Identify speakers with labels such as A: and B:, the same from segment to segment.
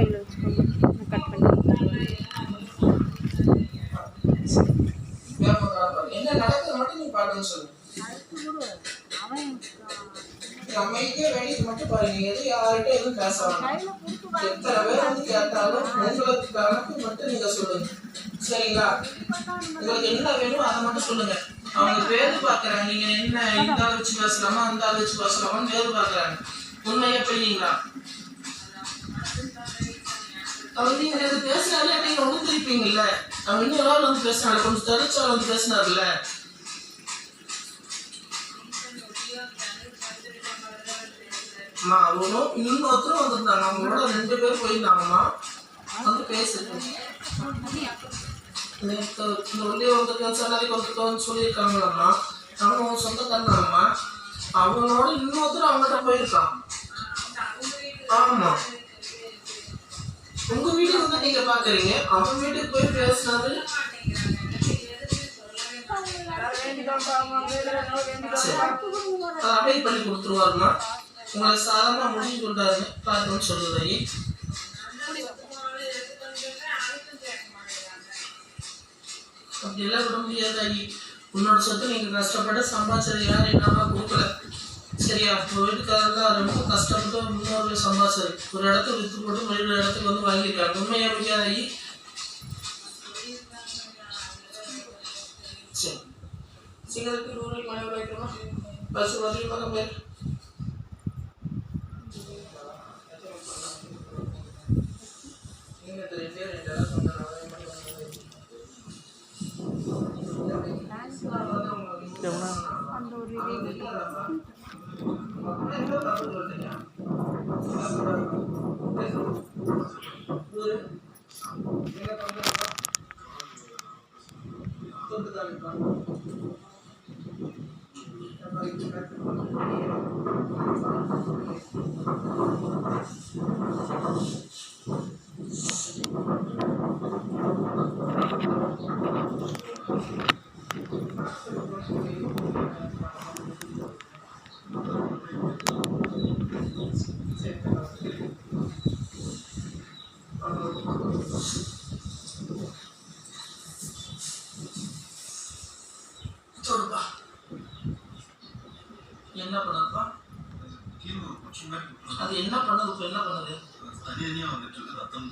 A: கையில் வச்சுக்கோங்க. நான் கட் பண்ணி
B: மட்டும் மட்டும் எது எதுவும் பேச எத்தனை பேர் கேட்டாலும் மட்டும் சரிங்களா உங்களுக்கு என்ன வேணுமோ அதை மட்டும் சொல்லுங்க அவங்க பேரு பாக்குறாங்க நீங்க என்ன இந்த ஆள் வச்சு பேசலாமா அந்த ஆள் வச்சு பேசலாமான்னு பேரு பாக்குறாங்க உண்மையா போய்ங்களா அவங்க நீங்கள் இது பேசினாலே நீங்க ஒண்ணு திருப்பீங்கல்ல அவங்க இன்னொரு ஆள் வந்து பேசினாரு கொஞ்சம் தெரிச்சால் வந்து பேசினார்ல அம்மா அவனும் இன்னொருத்தரும் வந்திருந்தாங்க. அவங்களோட ரெண்டு பேர் போயிருந்தாங்கம்மா. வந்து பேசுறேன் நேற்று இந்த உள்ளே வந்துருக்கேன் சொன்னாலே வந்துருக்கோன்னு சொல்லியிருக்காங்களாம்மா. அவங்க சொந்தக்காரனாம்மா அவங்களோட இன்னொருத்தர் அவங்ககிட்ட போயிருக்கான். ஆமாம் உங்க வீட்டுக்கு வந்து நீங்க பாக்குறீங்க? அவன் வீட்டுக்கு போய் பேசினது சரி. பண்ணி கொடுத்துருவாருமா உங்களை சாதாரண முடிஞ்சு கொண்டாரு பார்க்கணும்னு அப்படி அப்படியெல்லாம் விட முடியாது ஐயி உன்னோட சொத்து நீங்க கஷ்டப்பட்டு சம்பாதிச்சது யாரும் என்னமா கொடுக்கல. சரியா உங்க வீட்டுக்காரர் தான் ரொம்ப கஷ்டப்பட்டு முன்னோர்கள் சம்பாதிச்சாரு. ஒரு இடத்த வித்து போட்டு மறுபடியும் இடத்துக்கு வந்து வாங்கியிருக்காங்க உண்மையா முடியாது ஐயி சரி. சிங்கருக்கு நூறு மழை வைக்கணுமா பஸ் மதுரை பக்கம் பேர் நீங்க ரெண்டே
C: Thank.
B: அது என்ன பண்ணுது? இப்போ என்ன பண்ணுது?
C: தனி தனியா வந்துட்டு இருக்கு, ரத்தம்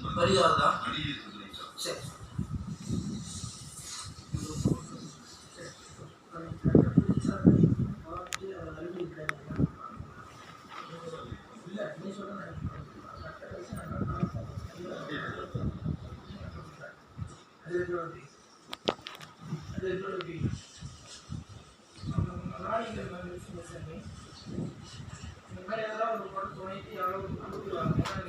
C: வருது.
B: ஒரு
C: அடி துணைக்கு எவ்வளோ
B: சரி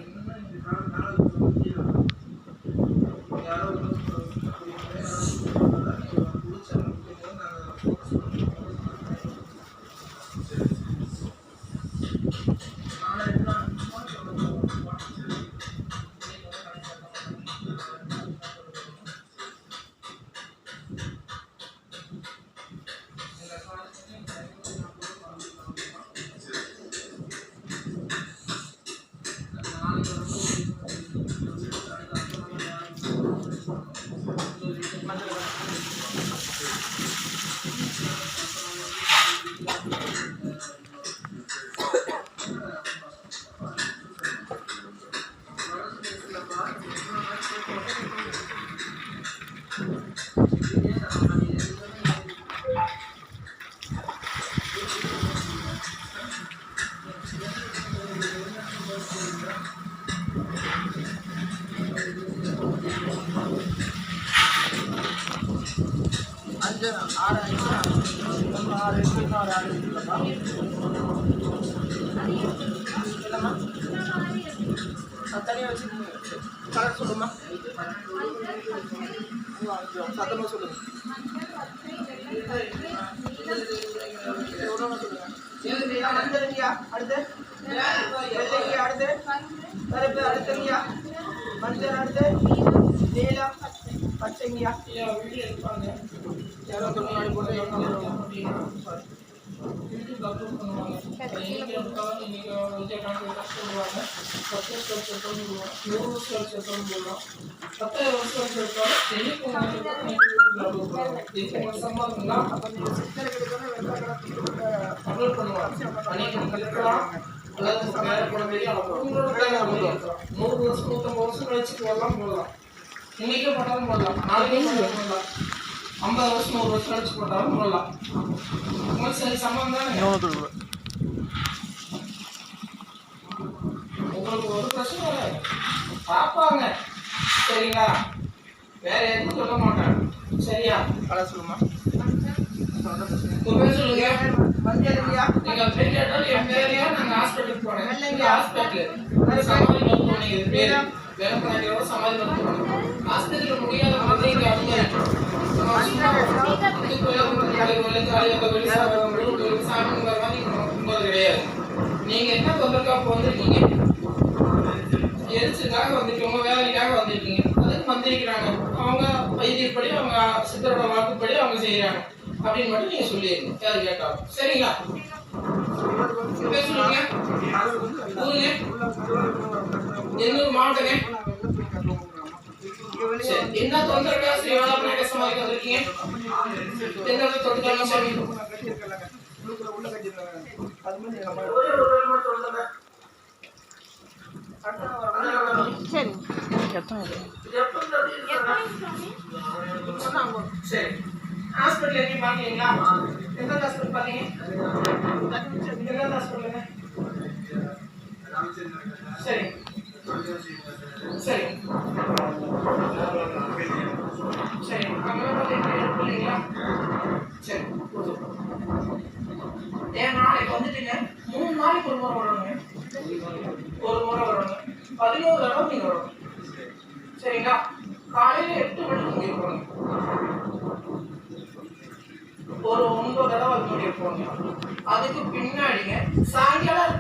B: அஞ்சு ஆறு அஞ்சு ஒன்று ஆறு எட்டு இன்னொரு ஆறு இருக்குல்லப்பா இல்லைம்மா தனியாக வச்சு கலர் சொல்லுமா சத்தமாக சொல்லுங்க அடுத்து அடுத்து கருப்பு மஞ்சள் அடுத்து நூறு வருஷம் எடுத்தாலும் வருஷம் எடுத்தாலும் என்னைக்கு உங்களுக்கு வீட்டுக்கு அப்லோட் பண்ணுவாங்க நூறு வருஷம் நூற்றம்பது வருஷம் கழிச்சு போடலாம். போடலாம் இன்னைக்கே போடலாம் போடலாம். ஐம்பது வருஷம் நூறு வருஷம் கழிச்சு போட்டாலும் போடலாம் உங்களுக்கு சரி சம்பளம் தானே? உங்களுக்கு ஒரு பிரச்சனை இல்லை பார்ப்பாங்க. சரிங்களா? வேற எதுவும் சொல்ல மாட்டாங்க. சரியா? அட சொல்லுமா? சொல்லுங்க. நீங்க பேர் கேட்டாலும் என் பேரையா நாங்க ஹாஸ்பிட்டலுக்கு போனேன். இல்லைங்க. ஹாஸ்பிட்டல். சமாதி மருத்துவமனை இது பேரு பண்ணாங்க சமாதி மருத்துவமனை ஹாஸ்பிட்டல் முடியாத போது இங்க கிடையாது நீங்க என்ன தொந்தரக்காப்பு வந்திருக்கீங்க எரிச்சலுக்காக வந்திருக்கீங்க உங்க வேலைக்காக வந்திருக்கீங்க. அதுக்கு வந்திருக்கிறாங்க அவங்க வைத்தியப்படி அவங்க சித்தரோட வாக்குப்படி அவங்க செய்யறாங்க. அப்படின்னு மட்டும் நீங்க சொல்லிடுங்க யாரு கேட்டாலும். சரிங்களா? பேர் சொல்லுங்க ஊருங்க எந்தூர் மாவட்டங்க? சரி. என்ன தொந்தரவுக்கா ஸ்ரீ வேளாண் கஷ்டமாக வந்திருக்கீங்க எந்த இடத்துல தொட்டுக்காங்க சாமி ஒரே ஒரு வேலை மட்டும் சொல்லுங்க.
A: சரி
B: சரி ஹாஸ்பிட்டல் எங்கேயும் பார்க்கலீங்களா எந்த ஹாஸ்பிட்டல் பார்த்தீங்க எந்த ஹாஸ்பிட்டலுங்க சரி சரி சரி இல்லைங்களா பார்த்தீங்களா சரி ஏன் நாளைக்கு வந்துட்டீங்க மூணு நாளைக்கு ஒரு முறை வரணுங்க ஒரு முறை வரணும் பதினோரு தடவை நீங்க வரணும் சரிங்களா காலையில எட்டு மணிக்கு இங்க இருக்கணும் ஒரு ஒன்பது தடவை அது மாதிரி அதுக்கு பின்னாடிங்க சாயங்காலம்